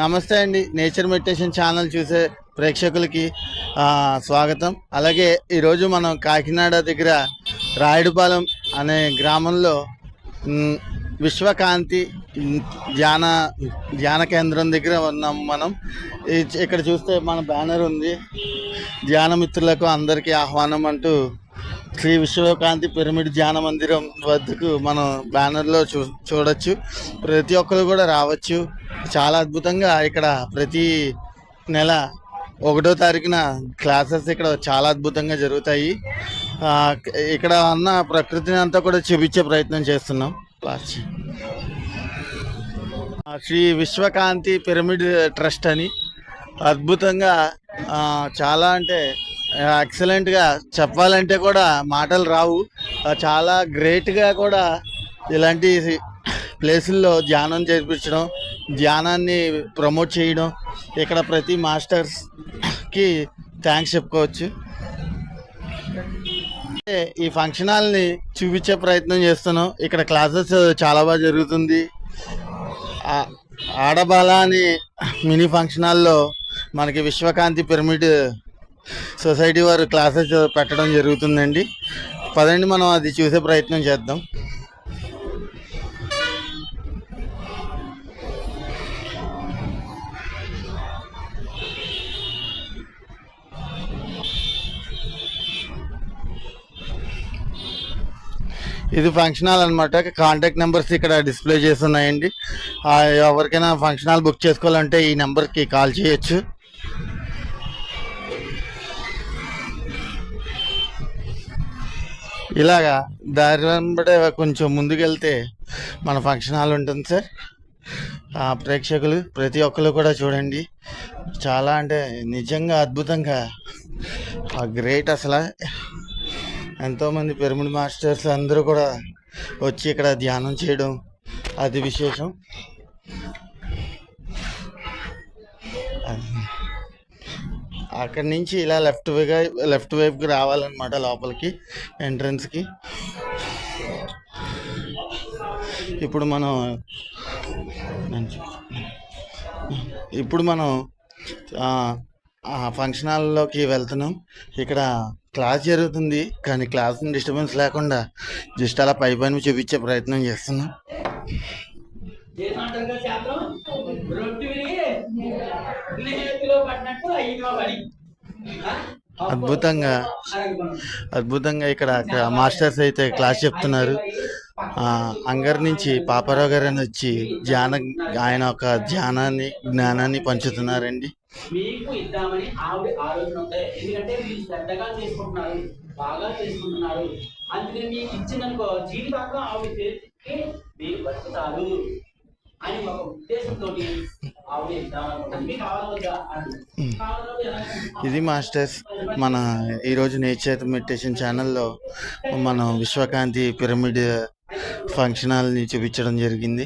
నమస్తే అండి. Nature meditation channel చూసే ప్రేక్షకులకి స్వాగతం. అలాగే ఈరోజు మనం కాకినాడ దగ్గర రాయుడుపాలెం అనే గ్రామంలో విశ్వకాంతి ధ్యాన ధ్యాన కేంద్రం దగ్గర ఉన్నాం మనం. ఇక్కడ చూస్తే మన బ్యానర్ ఉంది. ధ్యానమిత్రులకు అందరికీ ఆహ్వానం అంటూ శ్రీ విశ్వకాంతి పిరమిడ్ ధ్యాన మందిరం వద్దకు మనం బ్యానర్లో చూ చూడొచ్చు. ప్రతి ఒక్కరు కూడా రావచ్చు. చాలా అద్భుతంగా ఇక్కడ ప్రతి నెల ఒకటో తారీఖున క్లాసెస్ ఇక్కడ చాలా అద్భుతంగా జరుగుతాయి. ఇక్కడ ఉన్న ప్రకృతిని అంతా కూడా చూపించే ప్రయత్నం చేస్తున్నాం. Class. Shri Vishwakanti pyramid trust అని అద్భుతంగా చాలా అంటే ఎక్సలెంట్గా చెప్పాలంటే కూడా మాటలు రావు. చాలా గ్రేట్గా కూడా ఇలాంటి ప్లేసుల్లో ధ్యానం చేయించడం ధ్యానాన్ని ప్రమోట్ చేయడం ఇక్కడ ప్రతి మాస్టర్స్కి థ్యాంక్స్ చెప్పుకోవచ్చు. అంటే ఈ ఫంక్షన్ హాల్ని చూపించే ప్రయత్నం చేస్తున్నాం. ఇక్కడ క్లాసెస్ చాలా బాగా జరుగుతుంది. ఆడబాల అని మినీ ఫంక్షన్ హాల్లో మనకి విశ్వకాంతి పిరమిడ్ సొసైటీ వారు క్లాసెస్ పెట్టడం జరుగుతుందండి. పదండి మనం అది చూసే ప్రయత్నం చేద్దాం. ఇది ఫంక్షన్ హాల్ అనమాట కాంటాక్ట్ నెంబర్స్ ఇక్కడ డిస్ప్లే చేసి ఉన్నాయండి ఎవరికైనా ఫంక్షన్ హాల్ బుక్ చేసుకోవాలంటే ఈ నెంబర్కి కాల్ చేయొచ్చు. ఇలాగా దారి వెంబడే కొంచెం ముందుకెళ్తే మన ఫంక్షన్ హాల్ ఉంటుంది సార్. ఆ ప్రేక్షకులు ప్రతి ఒక్కరు కూడా చూడండి. చాలా అంటే నిజంగా అద్భుతంగా గ్రేట్ అసలు. ఎంతోమంది పిరమిడ్ మాస్టర్స్ అందరూ కూడా వచ్చి ఇక్కడ ధ్యానం చేయడం అది విశేషం. అక్కడి నుంచి ఇలా లెఫ్ట్ వైగా లెఫ్ట్ వైపుకి రావాలన్నమాట లోపలికి ఎంట్రన్స్కి ఇప్పుడు మనం ఇప్పుడు మనం ఫంక్షన్ హాల్లోకి వెళ్తున్నాం. ఇక్కడ క్లాస్ జరుగుతుంది కానీ క్లాస్ డిస్టర్బెన్స్ లేకుండా జస్ట్ అలా పై పైన చూపించే ప్రయత్నం చేస్తున్నాం. అద్భుతంగా అద్భుతంగా ఇక్కడ మాస్టర్స్ అయితే క్లాస్ చెప్తున్నారు. ఆ, అంగర్ నుంచి పాపారావు గారు అని వచ్చి ధ్యాన ఆయన ఒక ధ్యానాన్ని జ్ఞానాన్ని పంచుతున్నారండి. మీకు ఇద్దామని ఆవిడ ఆలోచన ఉంటాయి ఎందుకంటే మీరు శ్రద్ధగా చేసుకుంటున్నారు బాగా చేసుకుంటున్నారు. అందుకని మీకు జీవితాంతం ఆవిడ చేతికి మీరు బతుకుతారు. అని ఒక ఉద్దేశంతో ఇది మాస్టర్స్ మన ఈరోజు నేచర్ మెడిటేషన్ ఛానల్లో మనం విశ్వకాంతి పిరమిడ్ ఫంక్షన్ హాల్ని చూపించడం జరిగింది.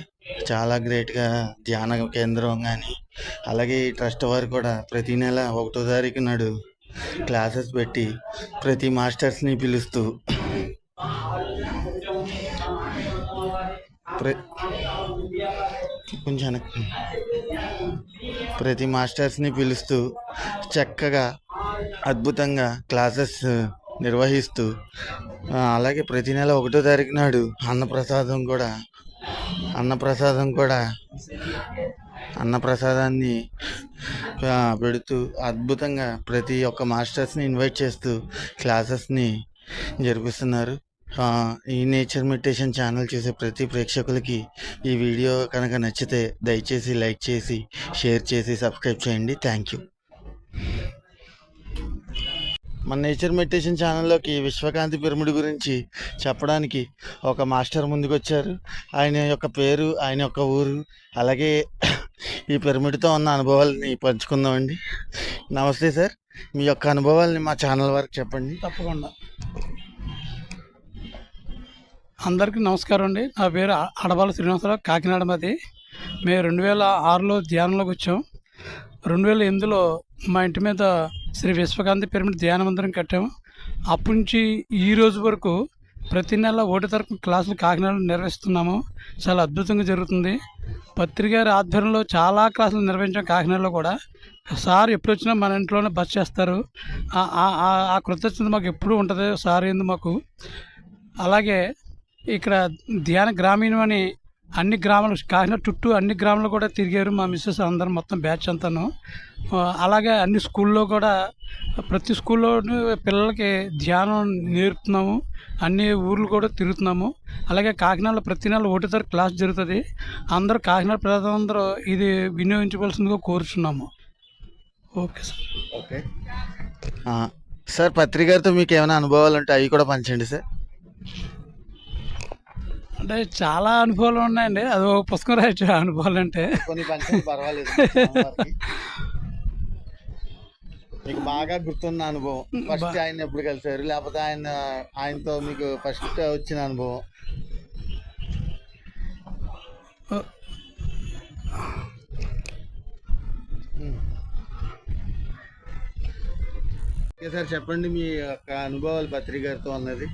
చాలా గ్రేట్గా ధ్యాన కేంద్రం కానీ అలాగే ఈ ట్రస్ట్ వారు కూడా ప్రతి నెల ఒకటో తారీఖు నాడు క్లాసెస్ పెట్టి ప్రతి మాస్టర్స్ని పిలుస్తూ ప్ర కొంచెం వెనక్కి. ప్రతి మాస్టర్స్ని పిలుస్తూ చక్కగా అద్భుతంగా క్లాసెస్ నిర్వహిస్తూ అలాగే ప్రతి నెల ఒకటో తారీఖు నాడు అన్నప్రసాదం కూడా అన్నప్రసాదం కూడా అన్నప్రసాదాన్ని పెడుతూ అద్భుతంగా ప్రతి ఒక్క మాస్టర్స్ని ఇన్వైట్ చేస్తూ క్లాసెస్ని జరిపిస్తున్నారు ఈ నేచర్ మెడిటేషన్ ఛానల్ చూసే ప్రతి ప్రేక్షకులకి ఈ వీడియో కనుక నచ్చితే దయచేసి లైక్ చేసి షేర్ చేసి సబ్స్క్రైబ్ చేయండి. Thank you. మన నేచర్ మెడిటేషన్ ఛానల్లోకి విశ్వకాంతి పిరమిడ్ గురించి చెప్పడానికి ఒక మాస్టర్ ముందుకొచ్చారు. ఆయన యొక్క పేరు ఆయన యొక్క ఊరు అలాగే ఈ పిరమిడ్తో ఉన్న అనుభవాలని పంచుకుందామండి. నమస్తే సార్. మీ యొక్క అనుభవాలని మా ఛానల్ వరకు చెప్పండి. తప్పకుండా. అందరికీ నమస్కారం అండి. నా పేరు అడబాల శ్రీనివాసరావు కాకినాడ మాది. మేము రెండు వేల ఆరులో ధ్యానంలోకి వచ్చాం. రెండు వేల ఎనిమిదిలో మా ఇంటి మీద శ్రీ విశ్వకాంతి పిరమిడ్ ధ్యాన మందిరం కట్టాము అప్పటి నుంచి ఈ రోజు వరకు ప్రతి నెల ఒకటి తరపు క్లాసులు కాకినాడలో నిర్వహిస్తున్నాము. చాలా అద్భుతంగా జరుగుతుంది. పత్రికారి ఆధ్వర్యంలో చాలా క్లాసులు నిర్వహించాం కాకినాడలో కూడా. సార్ ఎప్పుడు వచ్చినా మన ఇంట్లోనే బస్ చేస్తారు. ఆ- ఆ కృతజ్ఞత మాకు ఎప్పుడూ ఉంటుంది సార్ ఏంది మాకు. అలాగే ఇక్కడ ధ్యాన గ్రామీణం అని అన్ని గ్రామాలు కాకినాడ చుట్టూ అన్ని గ్రామాలు కూడా తిరిగారు మా మిస్సెస్ అందరం మొత్తం బ్యాచ్ అంతాను. అలాగే అన్ని స్కూల్లో కూడా ప్రతి స్కూల్లో పిల్లలకి ధ్యానం నేర్పుతున్నాము. అన్ని ఊర్లు కూడా తిరుగుతున్నాము. అలాగే కాకినాడలో ప్రతి నెల ఒకటి తరగతి క్లాస్ జరుగుతుంది. అందరూ కాకినాడ ప్రజలందరూ ఇది వినియోగించవలసిందిగా కోరుచున్నాము. Okay sir. ఓకే. సార్ పత్రికారితో మీకు ఏమైనా అనుభవాలు ఉంటే అవి కూడా పంచండి సార్. అంటే చాలా అనుభవాలు ఉన్నాయండి. అది ఒక పుస్తకం రాయొచ్చు. అనుభవాలు అంటే. కొన్ని పర్వాలేదు. మీకు బాగా గుర్తున్న అనుభవం. ఫస్ట్ ఆయన ఎప్పుడు కలిసారు? లేకపోతే ఆయన ఆయనతో మీకు ఫస్ట్ వచ్చిన అనుభవం? ఓకే సార్ చెప్పండి మీ యొక్క అనుభవాలు పత్రికతో అన్నది.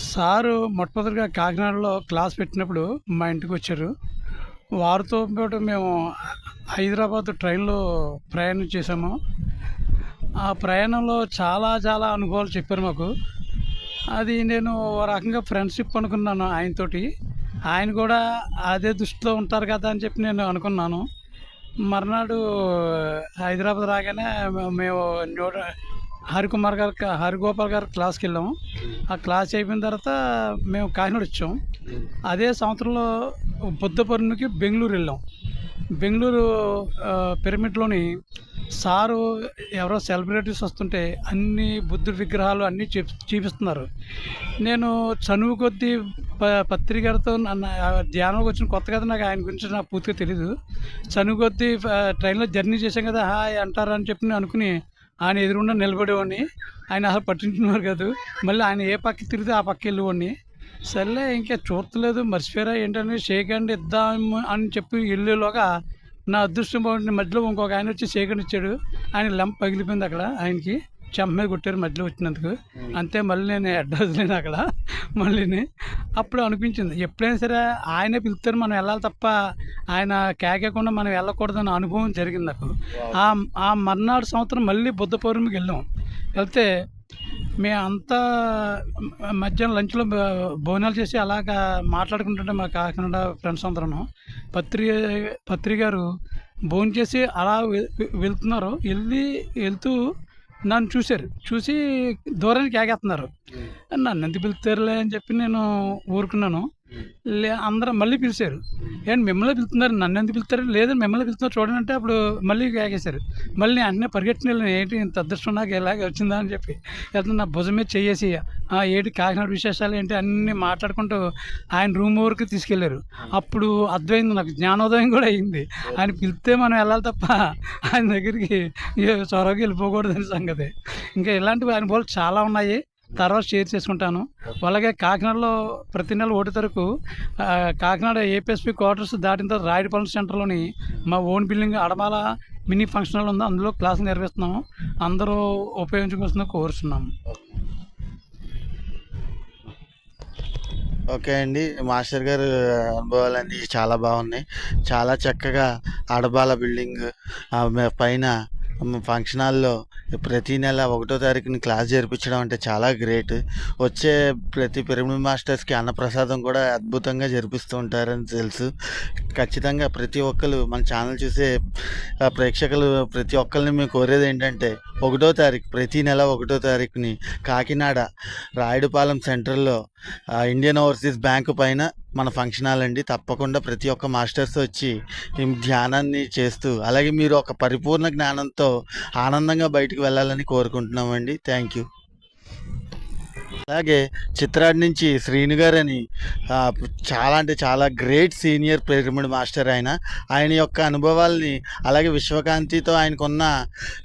సారు మొట్టమొదటిగా కాకినాడలో క్లాస్ పెట్టినప్పుడు మా ఇంటికి వచ్చారు. వారితో పాటు మేము హైదరాబాద్ ట్రైన్లో ప్రయాణం చేసాము ఆ ప్రయాణంలో చాలా చాలా అనుభవాలు చెప్పారు మాకు. అది నేను ఓ రకంగా ఫ్రెండ్షిప్ అనుకున్నాను ఆయనతోటి. ఆయన కూడా అదే దృష్టిలో ఉంటారు కదా అని చెప్పి నేను అనుకున్నాను. మర్నాడు హైదరాబాద్ రాగానే మేము న్యూ హరికుమార్ గారు హరిగోపాల్ గారు క్లాస్కి వెళ్ళాము. ఆ క్లాస్ అయిపోయిన తర్వాత మేము కాకినాడ వచ్చాం అదే సంవత్సరంలో బుద్ధ పౌర్ణమికి బెంగళూరు వెళ్ళాం. బెంగళూరు పిరమిడ్లోని సారు ఎవరో సెలబ్రిటీస్ వస్తుంటే అన్ని బుద్ధుడి విగ్రహాలు అన్నీ చూపిస్తున్నారు. నేను చనువు కొద్దీ ప పత్రికలతో నన్ను ఆ ధ్యానంలోకి వచ్చిన కొత్త కదా నాకు ఆయన గురించి నాకు పూర్తిగా తెలియదు చనువు కొద్దీ ట్రైన్లో జర్నీ చేశాం కదా హాయ్ అంటారు అని చెప్పి నేను అనుకుని ఆయన ఎదురుండా నిలబడేవాడిని. ఆయన అసలు పట్టించుకున్నారు కాదు. మళ్ళీ ఆయన ఏ పక్క తిరిగితే ఆ పక్క వెళ్ళేవాడిని. సర్లే ఇంకా చూడలేదు మర్చిపోయారా ఏంటని షేక్ హ్యాండ్ ఇద్దాము అని చెప్పి వెళ్ళేలోగా నా అదృష్టం బాగుంటుంది. మధ్యలో ఇంకొక ఆయన వచ్చి షేక్ హ్యాండ్ ఇచ్చాడు. ఆయన లెంప్ పగిలిపోయింది అక్కడ ఆయనకి. చెంప మీద కొట్టారు మధ్యలో వచ్చినందుకు. అంతే మళ్ళీ నేను అడ్రస్ లేను అక్కడ మళ్ళీని అప్పుడు అనిపించింది. ఎప్పుడైనా సరే ఆయనే పిలుస్తారు మనం వెళ్ళాలి తప్ప ఆయన కేకేయకుండా మనం వెళ్ళకూడదన్న అనుభవం జరిగింది నాకు. ఆ ఆ మర్నాడు సంవత్సరం మళ్ళీ బుద్ధ పౌర్ణమికి వెళ్ళాం. వెళ్తే మేము అంతా మధ్యాహ్నం లంచ్లో భోజనాలు చేసి అలాగా మాట్లాడుకుంటుంటే మా కాకినాడ ఫ్రెండ్స్ అందరం పత్రిక పత్రిక గారు భోజనం చేసి అలా వెళ్తున్నారు. వెళ్ళి వెళ్తూ నన్ను చూశారు. చూసి దూరానికి ఆగేస్తున్నారు. నన్ను ఎందుకు పిలుస్తారులే అని చెప్పి నేను ఊరుకున్నాను. అందరం మళ్ళీ పిలిచారు. ఏంటి మిమ్మల్ని పిలుస్తున్నారు నన్ను ఎందుకు పిలుస్తారు? లేదు మిమ్మల్ని పిలుస్తున్నారు చూడండి అంటే అప్పుడు మళ్ళీ ఆగేశారు. మళ్ళీ అన్నీ పరిగెట్టిన ఏంటి ఇంత అదృష్టం నాకు ఎలాగ వచ్చిందా అని చెప్పి వెళ్తున్న నా భుజం మీద చేసి ఆ ఏంటి కాకినాడ విశేషాలు ఏంటి అన్నీ మాట్లాడుకుంటూ ఆయన రూమ్ వరకు తీసుకెళ్ళారు అప్పుడు అర్థమైంది నాకు జ్ఞానోదయం కూడా అయింది. ఆయన పిలిస్తే మనం వెళ్ళాలి తప్ప ఆయన దగ్గరికి చొరవకి వెళ్ళిపోకూడదని సంగతి. ఇంకా ఇలాంటివి అనుభవాలు చాలా ఉన్నాయి. తర్వాత షేర్ చేసుకుంటాను. అలాగే కాకినాడలో ప్రతి నెల ఒకటి తరకు కాకినాడ ఏపీఎస్పీ క్వార్టర్స్ దాటిన తర్వాత రాయడిపాలెం సెంటర్లోని మా own building Adamala mini function hall ఉంది. అందులో క్లాసులు నిర్వహిస్తున్నాము. అందరూ ఉపయోగించుకోవాల్సిన కోరుతున్నాము ఓకే అండి. మాస్టర్ గారు అనుభవాలన్నీ చాలా బాగున్నాయి. చాలా చక్కగా అడబాల బిల్డింగ్ పైన ఫంక్షన్ హాల్లో ప్రతి నెల ఒకటో తారీఖుని క్లాస్ జరిపించడం అంటే చాలా గ్రేట్. వచ్చే ప్రతి పిరమిడ్ మాస్టర్స్కి అన్నప్రసాదం కూడా అద్భుతంగా జరిపిస్తూ ఉంటారని తెలుసు. ఖచ్చితంగా ప్రతి ఒక్కరు మన ఛానల్ చూసే ప్రేక్షకులు ప్రతి ఒక్కరిని మేము కోరేది ఏంటంటే ఒకటో తారీఖు ప్రతి నెల ఒకటో తారీఖుని కాకినాడ రాయుడుపాలెం సెంటర్లో ఇండియన్ ఓవర్సీస్ బ్యాంకు పైన మన ఫంక్షన్ హాల్ అండి. తప్పకుండా ప్రతి ఒక్క మాస్టర్స్ వచ్చి ధ్యానాన్ని చేస్తూ అలాగే మీరు ఒక పరిపూర్ణ జ్ఞానంతో ఆనందంగా బయటకు వెళ్ళాలని కోరుకుంటున్నామండి. థ్యాంక్ యూ అలాగే చిత్రాడి నుంచి శ్రీను గారు అని చాలా అంటే చాలా గ్రేట్ సీనియర్ పిరమిడ్ మాస్టర్ ఆయన. ఆయన యొక్క అనుభవాల్ని అలాగే విశ్వకాంతితో ఆయనకున్న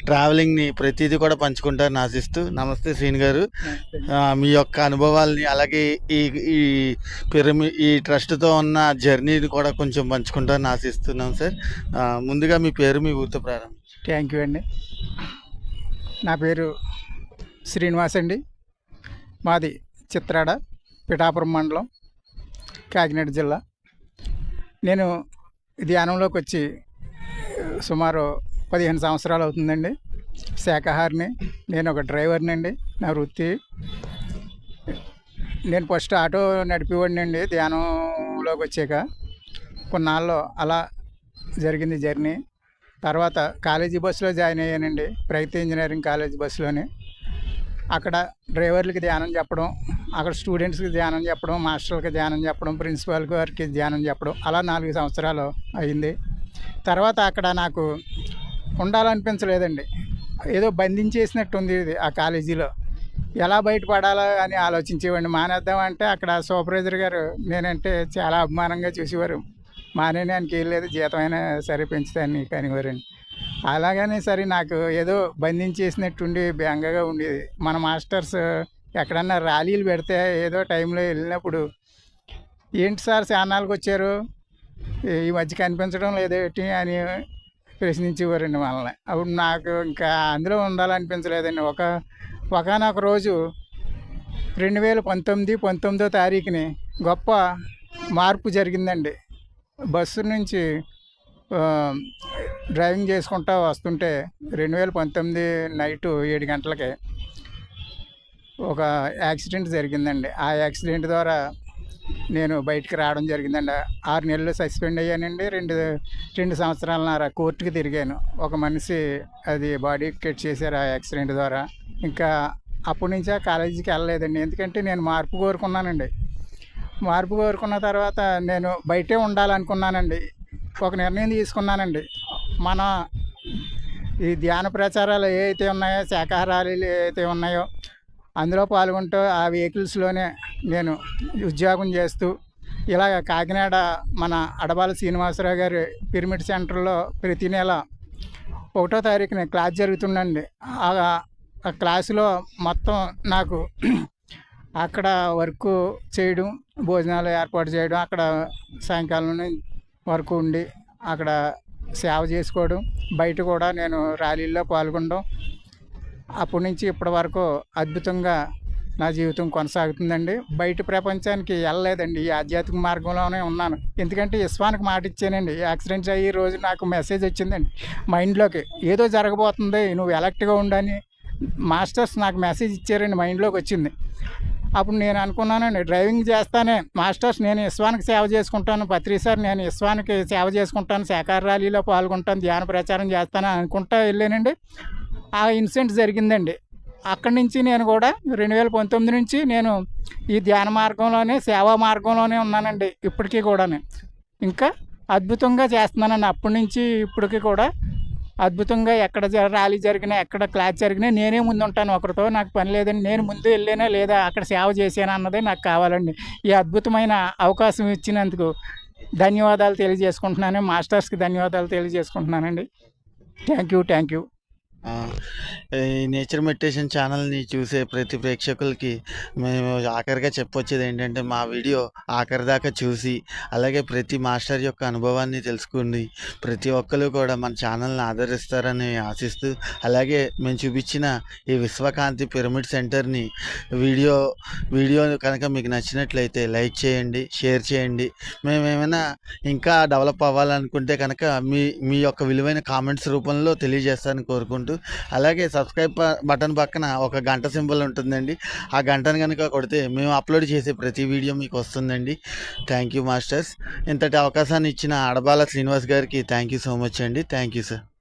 ట్రావెలింగ్ని ప్రతిదీ కూడా పంచుకుంటారని ఆశిస్తూ నమస్తే శ్రీను గారు. మీ యొక్క అనుభవాల్ని అలాగే ఈ ఈ పిరమి ఈ ట్రస్ట్తో ఉన్న జర్నీని కూడా కొంచెం పంచుకుంటారని ఆశిస్తున్నాం సార్. ముందుగా మీ పేరు మీ ఊరితో ప్రారంభం థ్యాంక్ యూ అండి. నా పేరు శ్రీనివాస్ అండి. మాది చిత్రాడ పిఠాపురం మండలం కాకినాడ జిల్లా. నేను ధ్యానంలోకి వచ్చి సుమారు పదిహేను సంవత్సరాలు అవుతుందండి. శాఖాహారిని నేను ఒక డ్రైవర్ని అండి నా వృత్తి. నేను ఫస్ట్ ఆటో నడిపేవాడిని అండి ధ్యానంలోకి వచ్చాక. కొన్నాళ్ళు అలా జరిగింది జర్నీ. తర్వాత కాలేజీ బస్సులో జాయిన్ అయ్యానండి. ప్రగతి ఇంజనీరింగ్ కాలేజీ బస్సులోని. అక్కడ డ్రైవర్లకి ధ్యానం చెప్పడం అక్కడ స్టూడెంట్స్కి ధ్యానం చెప్పడం మాస్టర్లకి ధ్యానం చెప్పడం ప్రిన్సిపాల్ గారికి ధ్యానం చెప్పడం అలా నాలుగు సంవత్సరాలు అయింది. తర్వాత అక్కడ నాకు ఉండాలనిపించలేదండి. ఏదో బంధించేసినట్టు ఉంది ఇది ఆ కాలేజీలో. ఎలా బయటపడాలో అని ఆలోచించేవాడిని. మానేద్దామంటే అక్కడ సూపర్వైజర్ గారు నేనంటే చాలా అభిమానంగా చూసేవారు. మానేయడానికి ఏం లేదు జీతమైనా సరే పెంచుతాను కనివారండి అలాగనే సరే నాకు ఏదో బంధించేసినట్టుండి బెంగగా ఉండేది. మన మాస్టర్స్ ఎక్కడన్నా ర్యాలీలు పెడితే ఏదో టైంలో వెళ్ళినప్పుడు ఏంటి సార్ శానాలకు వచ్చారు? ఈ మధ్య కనిపించడం లేదేటి అని ప్రశ్నించేవారండి మనల్ని. అప్పుడు నాకు ఇంకా అందులో ఉండాలనిపించలేదండి. ఒక ఒకనొక రోజు రెండు వేల పంతొమ్మిది పంతొమ్మిదో తారీఖుని గొప్ప మార్పు జరిగిందండి. బస్సు నుంచి డ్రైవింగ్ చేసుకుంటా వస్తుంటే రెండు వేల పంతొమ్మిది నైటు ఏడు గంటలకి ఒక యాక్సిడెంట్ జరిగిందండి. ఆ యాక్సిడెంట్ ద్వారా నేను బయటికి రావడం జరిగిందండి. ఆరు నెలలు సస్పెండ్ అయ్యానండి. రెండు రెండు సంవత్సరాలన్నర కోర్టుకి తిరిగాను. ఒక మనిషి అది బాడీ కట్ చేశారు ఆ యాక్సిడెంట్ ద్వారా. ఇంకా అప్పటి నుంచి ఆ కాలేజీకి వెళ్ళలేదండి. ఎందుకంటే నేను మార్పు కోరుకున్నానండి. మార్పు కోరుకున్న తర్వాత నేను బయటే ఉండాలనుకున్నానండి. ఒక నిర్ణయం తీసుకున్నానండి. మన ఈ ధ్యాన ప్రచారాలు ఏ అయితే ఉన్నాయో శాకాహారాలు ఏవైతే ఉన్నాయో అందులో పాల్గొంటూ ఆ వెహికల్స్లోనే నేను ఉద్యోగం చేస్తూ ఇలాగ కాకినాడ మన అడబాల శ్రీనివాసరావు గారి పిరమిడ్ సెంటర్లో ప్రతి నెల ఒకటో తారీఖున క్లాస్ జరుగుతుందండి. ఆ క్లాసులో మొత్తం నాకు అక్కడ వర్క్ చేయడం భోజనాలు ఏర్పాటు చేయడం అక్కడ సాయంకాలం వరకు ఉండి అక్కడ సేవ చేసుకోవడం బయట కూడా నేను ర్యాలీల్లో పాల్గొనడం. అప్పటి నుంచి ఇప్పటి వరకు అద్భుతంగా నా జీవితం కొనసాగుతుందండి. బయట ప్రపంచానికి వెళ్ళలేదండి. ఈ ఆధ్యాత్మిక మార్గంలోనే ఉన్నాను. ఎందుకంటే ఇస్వానికి మాట ఇచ్చానండి. యాక్సిడెంట్ అయ్యి రోజు నాకు మెసేజ్ వచ్చిందండి. మైండ్లోకి ఏదో జరగబోతుంది నువ్వు ఎలక్ట్గా ఉండని మాస్టర్స్ నాకు మెసేజ్ ఇచ్చారండి. మైండ్లోకి వచ్చింది. అప్పుడు నేను అనుకున్నాను డ్రైవింగ్ చేస్తానే మాస్టర్స్ నేను ఇస్వానికి సేవ చేసుకుంటాను పత్రి సార్ నేను ఇస్వానికి సేవ చేసుకుంటాను శాఖార ర్యాలీలో పాల్గొంటాను ధ్యాన ప్రచారం చేస్తాను అనుకుంటా వెళ్ళానండి. ఆ ఇన్సిడెంట్ జరిగిందండి. అక్కడి నుంచి నేను కూడా రెండు వేల పంతొమ్మిది నుంచి నేను ఈ ధ్యాన మార్గంలోనే సేవా మార్గంలోనే ఉన్నానండి ఇప్పటికీ కూడా ఇంకా అద్భుతంగా చేస్తున్నానండి. అప్పటి నుంచి ఇప్పటికీ కూడా అద్భుతంగా ఎక్కడ జ- ర్యాలీ జరిగినా ఎక్కడ క్లాస్ జరిగినా నేనే ముందు ఉంటాను ఒకరితో. నాకు పని లేదండి నేను ముందు వెళ్ళానా లేదా అక్కడ సేవ చేశానా అన్నదే నాకు కావాలండి. ఈ అద్భుతమైన అవకాశం ఇచ్చినందుకు ధన్యవాదాలు తెలియజేసుకుంటున్నాను. మాస్టర్స్కి ధన్యవాదాలు తెలియజేసుకుంటున్నానండి. Thank you thank you. Nature meditation ఛానల్ని చూసే ప్రతి ప్రేక్షకులకి మేము ఆఖరిగా చెప్పొచ్చేది ఏంటంటే మా వీడియో ఆఖరి దాకా చూసి అలాగే ప్రతి మాస్టర్ యొక్క అనుభవాన్ని తెలుసుకుని ప్రతి ఒక్కరు కూడా మన ఛానల్ని ఆదరిస్తారని ఆశిస్తూ అలాగే మేము చూపించిన ఈ విశ్వకాంతి పిరమిడ్ సెంటర్ని వీడియో వీడియో కనుక మీకు నచ్చినట్లయితే లైక్ చేయండి షేర్ చేయండి. మేము ఏమైనా ఇంకా డెవలప్ అవ్వాలనుకుంటే కనుక మీ మీ యొక్క విలువైన కామెంట్స్ రూపంలో తెలియజేస్తారని కోరుకుంటూ అలాగే సబ్స్క్రైబ్ బటన్ పక్కన ఒక గంట సింబల్ ఉంటుందండి. ఆ గంటను కనుక కొడితే మేము అప్లోడ్ చేసే ప్రతి వీడియో మీకు వస్తుందండి. Thank you masters. ఇంతటి అవకాశాన్ని ఇచ్చిన ఆడబాల శ్రీనివాస్ గారికి థ్యాంక్ యూ సో మచ్ అండి. Thank you sir.